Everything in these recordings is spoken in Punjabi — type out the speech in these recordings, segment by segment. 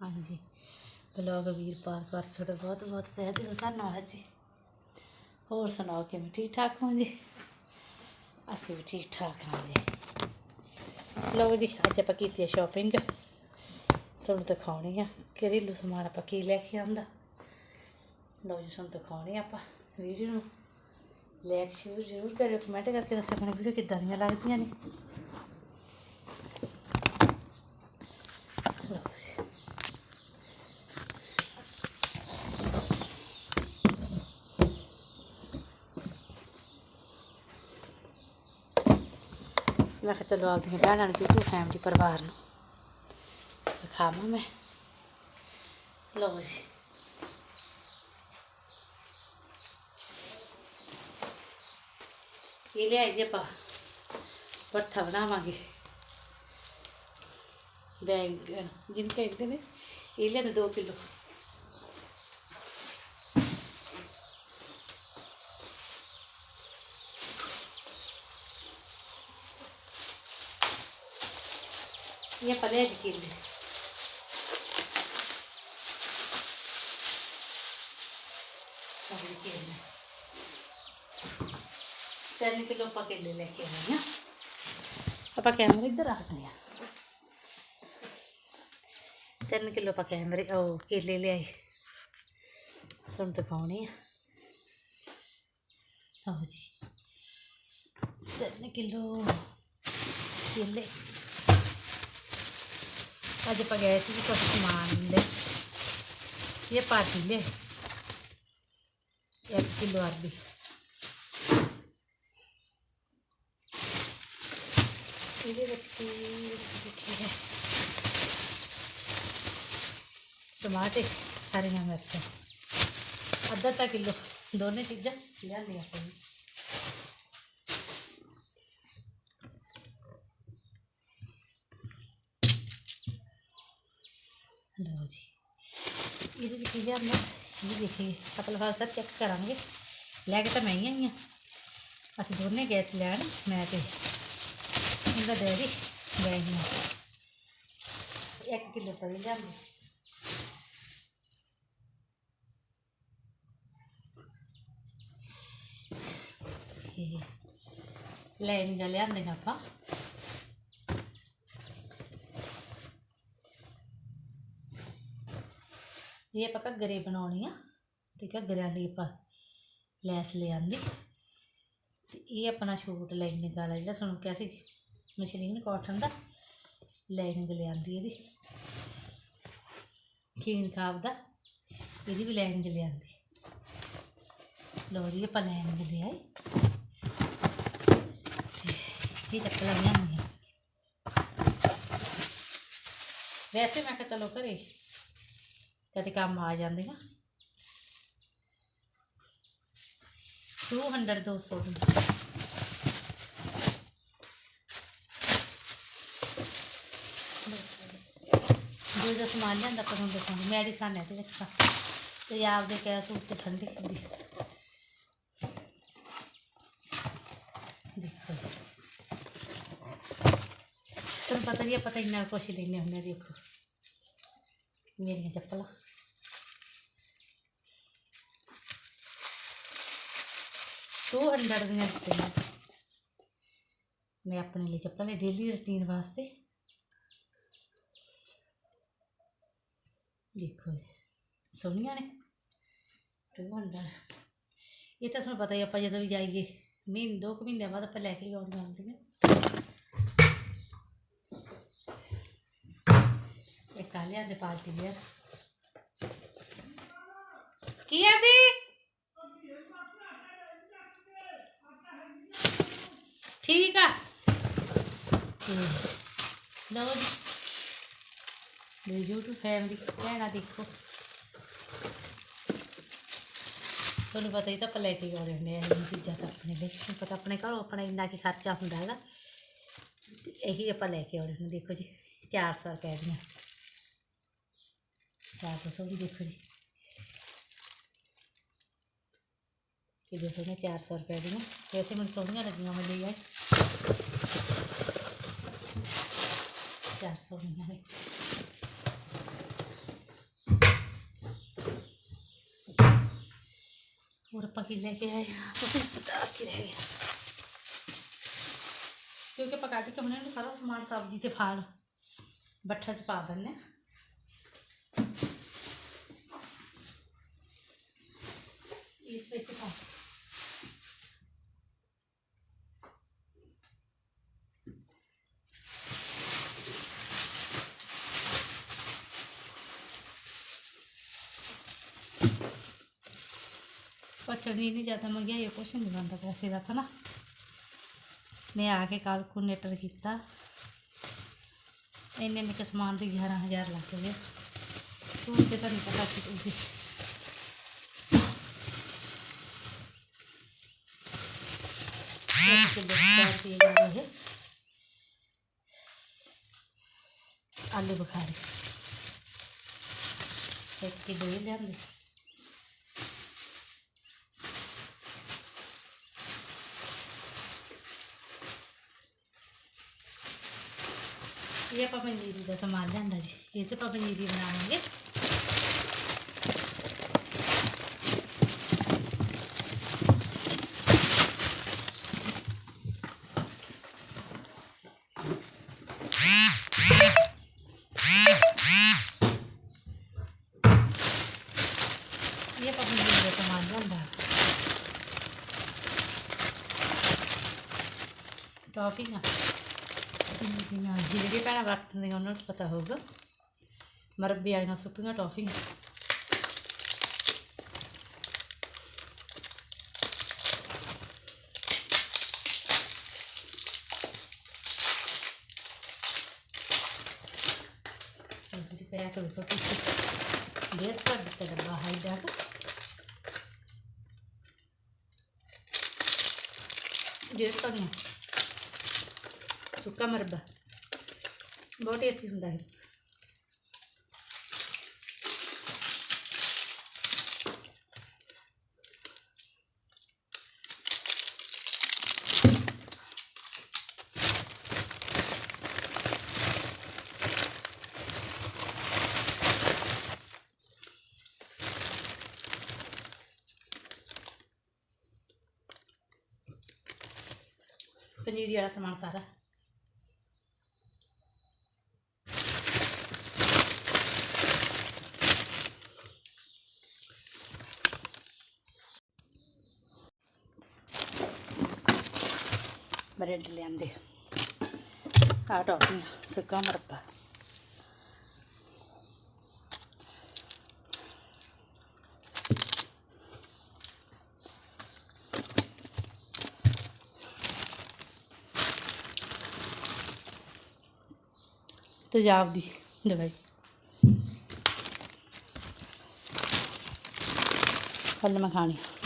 ਹਾਂਜੀ। ਬਲੌਗ ਵੀਰ ਪਾਰ ਕਰ ਤੁਹਾਡਾ ਬਹੁਤ ਬਹੁਤ ਤਹਿ ਦਿਲੋਂ ਧੰਨਵਾਦ ਜੀ। ਹੋਰ ਸੁਣਾਓ, ਕਿਵੇਂ ਠੀਕ ਠਾਕ ਹੋ ਜੀ? ਅਸੀਂ ਵੀ ਠੀਕ ਠਾਕ ਹਾਂ ਜੀ। ਲਓ ਜੀ, ਅੱਜ ਆਪਾਂ ਕੀਤੀ ਸ਼ਾਪਿੰਗ ਤੁਹਾਨੂੰ ਦਿਖਾਉਣੀ ਆ ਘਰੇਲੂ ਸਮਾਨ ਆਪਾਂ ਕੀ ਲੈ ਕੇ ਆਉਂਦਾ। ਲਓ ਜੀ, ਤੁਹਾਨੂੰ ਦਿਖਾਉਣੀ ਆ ਆਪਾਂ ਵੀਡੀਓ ਨੂੰ। ਲਾਈਕ ਸ਼ੇਅਰ ਜ਼ਰੂਰ ਕਰਿਓ ਕਮੈਂਟ ਕਰਕੇ ਦੱਸਿਓ ਆਪਣੀ ਵੀਡੀਓ ਕਿੱਦਾਂ ਦੀਆਂ ਲੱਗਦੀਆਂ ਨੇ ਲਓ ਜੀ ਮੈਂ ਕਿਹਾ ਚਲੋ ਆਪਦੀਆਂ ਭੈਣਾਂ ਨੂੰ ਵੀਡੀਓ ਫੈਮਿਲੀ ਪਰਿਵਾਰ ਨੂੰ। ਦਿਖਾਵਾਂ ਮੈਂ। ਲਓ ਜੀ। ਇਹ ਲਿਆਈ ਦੀ ਆਪਾਂ। ਭਰਥਾ ਬਣਾਵਾਂਗੇ। ਬੈਂਗਣ ਜਿੰਨ ਕਹਿੰਦੇ ਨੇ, ਇਹ ਲਿਆ 2 ਕਿਲੋ ਲੈ ਜੀ ਕਿਲੋ। ਕਿਲੋ ਤਿੰਨ ਕਿਲੋ ਆਪਾਂ ਕੇਲੇ ਲੈ ਕੇ ਆਏ ਹਾਂ ਆਪਾਂ ਕੈਮਰਾ ਇੱਧਰ ਆ ਤਿੰਨ ਕਿਲੋ ਆਪਾਂ ਕੈਮਰੇ ਉਹ ਕੇਲੇ ਲਿਆਏ ਸੁਣ ਦਿਖਾਉਣੇ ਆ ਆਓ ਜੀ ਤਿੰਨ ਕਿਲੋ ਕੇਲੇ ਅੱਜ ਆਪਾਂ ਗਏ ਸੀ ਕੁਝ ਸਮਾਨ ਲੈ। ਇਹ ਪਾਤੀ ਲੈ। ਇੱਕ ਕਿਲੋ ਅਰਬੀ ਇਹਦੇ ਵਿੱਚ ਕੀ ਹੈ? ਟਮਾਟਰ, ਹਰੀਆਂ ਮਿਰਚਾਂ। ਅੱਧਾ ਤਾਂ ਕਿਲੋ। ਦੋਨੇ ਚੀਜ਼ਾਂ ਲਿਆਂਦੀਆਂ ਆਪਾਂ ਨੇ। ਲਓ ਜੀ। ਇਹਦੇ ਵਿੱਚ ਕੀ ਲਿਆਂਦਾ? ਇਹ ਦੇਖੀਏ ਆਪਾਂ ਲਫਾਫਾ ਸਰ ਚੈੱਕ ਕਰਾਂਗੇ। ਲੈ ਕੇ ਤਾਂ ਮੈਂ ਹੀ ਆਈ ਹਾਂ। ਅਸੀਂ ਦੋਨੇ ਗੈਸ ਲੈਣ, ਮੈਂ ਤੇ ਇਹਦਾ ਡੈਡੀ ਗਏ ਸੀ। ਇੱਕ ਕਿਲੋ ਪਈ ਲਿਆਂਦੇ। ਇਹ ਲੈਣ ਗਾ ਲਿਆਂਦੇ ਆਪਾਂ? ਇਹ ਆਪਾਂ ਘੱਗਰੇ ਬਣਾਉਣੀ ਆ ਤੇ ਘੱਗਰਿਆਂ ਲਈ ਆਪਾਂ ਲੈਸ ਲਿਆਂਦੀ ਤੇ ਇਹ ਆਪਣਾ ਸ਼ੂਟ ਲਾਈਨਿੰਗ ਵਾਲਾ ਜਿਹੜਾ ਤੁਹਾਨੂੰ ਕਿਹਾ ਸੀ ਮਸ਼ੀਨ ਕਾਟਨ ਦਾ ਲਾਈਨਿੰਗ ਲਿਆਂਦੀ ਇਹਦੀ। ਕੀਨ ਖਾਬ ਦਾ, ਇਹਦੀ ਵੀ ਲਾਈਨਿੰਗ ਲਿਆਂਦੀ ਲੋ ਜੀ, ਆਪਾਂ ਲਾਈਨਿੰਗ ਲਿਆਈ ਆਏ। ਇਹ ਚੱਪਲਾਂ ਲਿਆਂਦੀਆਂ ਵੈਸੇ ਮੈਂ ਕਿਹਾ ਚਲੋ ਘਰੇ ਕਦੇ ਕੰਮ ਆ ਜਾਂਦੀਆਂ। 200 200 ਦੀ ਜੋ ਜੋ ਸਮਾਨ ਲਿਆਂਦਾ ਪਰ ਹੁਣ ਮੈਂ ਮੈਡੀਸਨ ਹੈ ਤੇ ਵਿੱਚ ਤਾਂ ਤੇ ਆਪਦੇ ਕੈਸ ਉੱਤੇ ਠੰਡੀ ਹੁੰਦੀ। ਤੁਹਾਨੂੰ ਪਤਾ ਹੀ ਹੈ ਪਤਾ ਇੰਨਾ ਕੁਛ ਲੈਣੇ ਹੁੰਦੇ ਆ, ਦੇਖੋ। ਮੇਰੀਆਂ ਚੱਪਲਾਂ। ਟੂ ਹੰਡਰਡ ਦੀਆਂ ਦਿੱਤੀਆਂ। ਮੈਂ ਆਪਣੇ ਲਈ ਚੱਪਲਾਂ ਡੇਲੀ ਰੁਟੀਨ ਵਾਸਤੇ। ਦੇਖੋ ਸੋਹਣੀਆਂ ਨੇ। ਟੂ ਹੰਡਰਡ ਇਹ ਤਾਂ ਤੁਹਾਨੂੰ ਪਤਾ ਹੀ ਆਪਾਂ ਜਦੋਂ ਵੀ ਜਾਈਏ, ਮਹੀਨੇ ਦੋ ਕੁ ਮਹੀਨਿਆਂ ਬਾਅਦ ਆਪਾਂ ਲੈ ਕੇ ਆਉਂਦੀਆਂ ਹੁੰਦੀਆਂ ਇਹ ਕਾਲਿਆਂ ਦੇ ਪਾਲਟੀ ਵੀਅਰ ਕੀ ਹੈ ਵੀ ਠੀਕ ਆ। ਤੇ ਲਓ ਜੀ। ਮੇਰੀ YouTube ਫੈਮਿਲੀ ਕਹਿਣਾ ਦੇਖੋ। ਤੁਹਾਨੂੰ ਪਤਾ ਹੀ ਤਾਂ ਆਪਾਂ ਲੈ ਕੇ ਆਉਣੇ ਹੁੰਦੇ ਆ ਇਹ ਚੀਜ਼ਾਂ ਤਾਂ ਆਪਣੇ ਲਈ। ਤੁਹਾਨੂੰ ਪਤਾ ਆਪਣੇ ਘਰੋਂ ਆਪਣਾ ਇੰਨਾ ਕੀ ਖਰਚਾ ਹੁੰਦਾ ਹੈਗਾ। ਤੇ ਇਹੀ ਆਪਾਂ ਲੈ ਕੇ ਆਉਣੇ ਹੁੰਦੇ ਦੇਖੋ ਜੀ 400 ਰੁਪਏ ਦੀਆਂ। 400 ਵੀ ਦੇਖੋ ਜੀ। ਇਹ ਜੋ ਸੋਹਣੇ 400 ਰੁਪਏ ਦੀਆਂ। ਵੈਸੇ ਮੈਨੂੰ ਸੋਹਣੀਆਂ ਲੱਗੀਆਂ ਮੈਂ ਲਈ ਆਈ हो है लेके आए रह गया। क्योंकि पका के हमने तो सारा समान, सब्ज़ी से फाल बठा च पा देने। इस पे ਪਾ ਦਿੰਨੇ ਹਾਂ। ਇਸ ਵਿੱਚ ਪਾ ਪਰ ਚਟਨੀ ਨਹੀਂ ਜ਼ਿਆਦਾ ਮੰਗਿਆ ਇਹ ਕੁਛ ਨਹੀਂ ਬਣਦਾ ਪੈਸੇ ਦਾ ਤਾਂ ਨਾ ਮੈਂ ਆ ਕੇ ਕੈਲਕੂਲੇਟਰ ਕੀਤਾ ਇੰਨੇ ਨਿੱਕੇ ਸਮਾਨ ਦੇ 11000 ਲੱਗ ਗਏ ਹੁਣ ਤੇ ਤਾਂ ਨਹੀਂ ਪਤਾ ਕਿ ਤੁਸੀਂ ਇੱਕ ਕਿਲੋ ਚਾਰ ਰੁਪਏ ਦਾ ਇਹ ਆਲੂ ਬੁਖਾਰੇ ਇੱਕ ਕਿਲੋ ਇਹ ਲਿਆਂਦੇ ਇਹ ਆਪਾਂ ਪੰਜੀਰੀ ਦਾ ਸਮਾਨ ਲਿਆਂਦਾ ਜੀ ਇਹ ਤੇ ਆਪਾਂ ਪੰਜੀਰੀ ਬਣਾਵਾਂਗੇ ਇਹ ਆਪਾਂ ਪੰਜੀਰੀ ਦਾ ਸਮਾਨ ਲਿਆਂਦਾ ਟੌਫੀਆਂ ਜਿਵੇਂ ਜਿਹੜੇ ਭੈਣਾਂ ਵਰਤਦੀਆਂ ਉਹਨਾਂ ਨੂੰ ਸੁੱਕਾ ਮਰਬਾ। ਬਹੁਤ ਟੇਸਟੀ ਹੁੰਦਾ ਹੈ ਪਨੀਰ ਵਾਲਾ ਸਮਾਨ ਸਾਰਾ। ਬ੍ਰੈਡ ਲਿਆਂਦੇ ਆ ਟੌਫੀਆਂ ਸੁੱਕਾ ਮਰਬਾ ਤੇਜ਼ਾਬ ਦੀ ਦਵਾਈ ਫਲ ਮਖਾਣੇ ये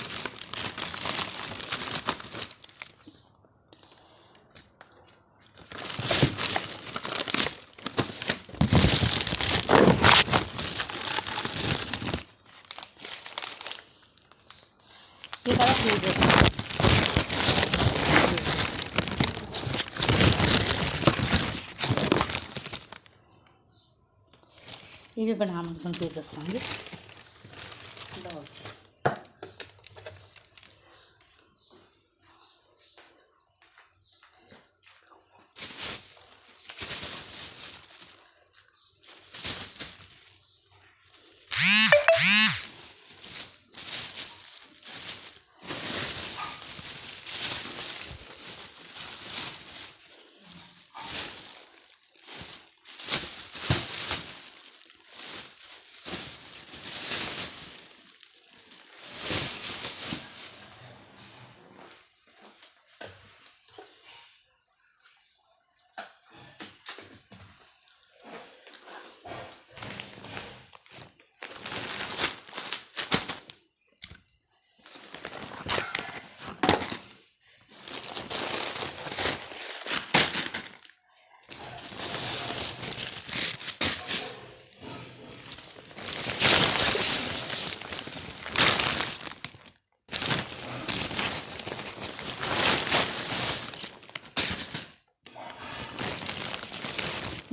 ਇਹ ਵੀ ਬਣਾਵਾਂਗੇ ਤੁਹਾਨੂੰ ਦੱਸਾਂਗੇ। ਲਓ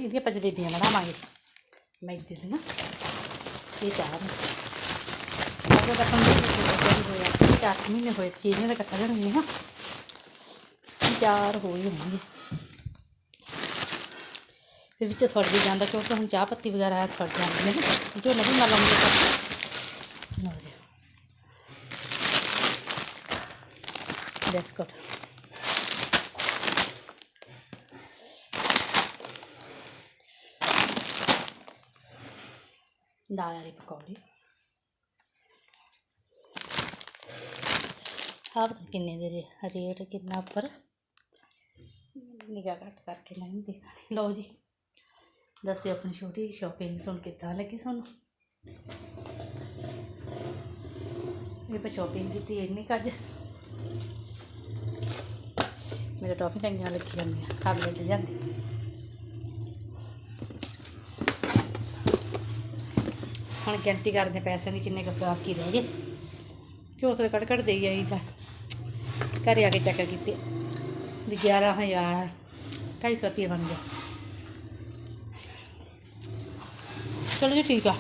ਜੀ ਇਹਦੀਆਂ ਆਪਾਂ ਜਲੇਬੀਆਂ ਬਣਾਵਾਂਗੇ ਮੈਦੇ ਦੇ ਨਾ ਇਹ ਚਾਹ ਉਹਦਾ ਤਾਂ ਪੰਜ ਮਹੀਨੇ ਹੋਇਆ ਚਾਰ ਕੁ ਮਹੀਨੇ ਹੋਏ ਸੀ ਇਹਨੇ ਦਾ ਇਕੱਠਾ ਜਣਨੀ ਹਾਂ ਚਾਰ ਹੋਏ ਹੋਣਗੇ ਤੇ ਵਿੱਚ ਥੋੜ ਵੀ ਜਾਂਦਾ ਕਿਉਂਕਿ ਹੁਣ ਚਾਹ ਪੱਤੀ ਵਗੈਰਾ ਥੋੜ ਜਾਂਦੀ ਹੈ ਨਾ ਜੋ ਨਹੀਂ ਨਾਲ ਲਾਉਂਦੇ ਤਾਂ ਲਓ ਜੀ That's good. ਦਾਲ ਵਾਲੀ ਪਕੌੜੀ ਆਹ ਕਿੰਨੇ ਦੇ ਰੇਟ ਕਿੰਨਾ ਉੱਪਰ? ਨਿਗਾਹ ਘੱਟ ਕਰਕੇ ਨਹੀਂ ਦੇਖਣੀ। ਲਓ ਜੀ, ਦੱਸਿਓ ਆਪਣੀ ਛੋਟੀ ਜਿਹੀ ਸ਼ਾਪਿੰਗ ਸੁਣ ਕਿੱਦਾਂ ਲੱਗੀ ਤੁਹਾਨੂੰ? ਇਹ ਪਰ ਸ਼ਾਪਿੰਗ ਕੀਤੀ ਇੰਨੀ ਕੱਜ ਮੇਰੇ ਟੌਫੀ ਚੰਗੀਆਂ ਲੱਗੀਆਂ ਜਾਂਦੀਆਂ ਖਾ ਲੈ ਜਾਂਦੇ। ਹੁਣ ਗਿਣਤੀ ਕਰਦੇ ਪੈਸਿਆਂ ਦੀ ਕਿੰਨੇ ਕੁ ਬਾਕੀ ਰਹਿ ਗਏ। ਕਿਉਂ ਤੇ ਕੱਢ ਕੱਢ ਦੇਈ ਆਈ ਤਾਂ। ਘਰੇ ਆ ਕੇ ਚੈੱਕ ਕੀਤੇ। ਵੀ 11000 250 ਰੁਪਏ ਬਣ ਗਿਆ ਚਲੋ ਜੀ ਠੀਕ ਆ।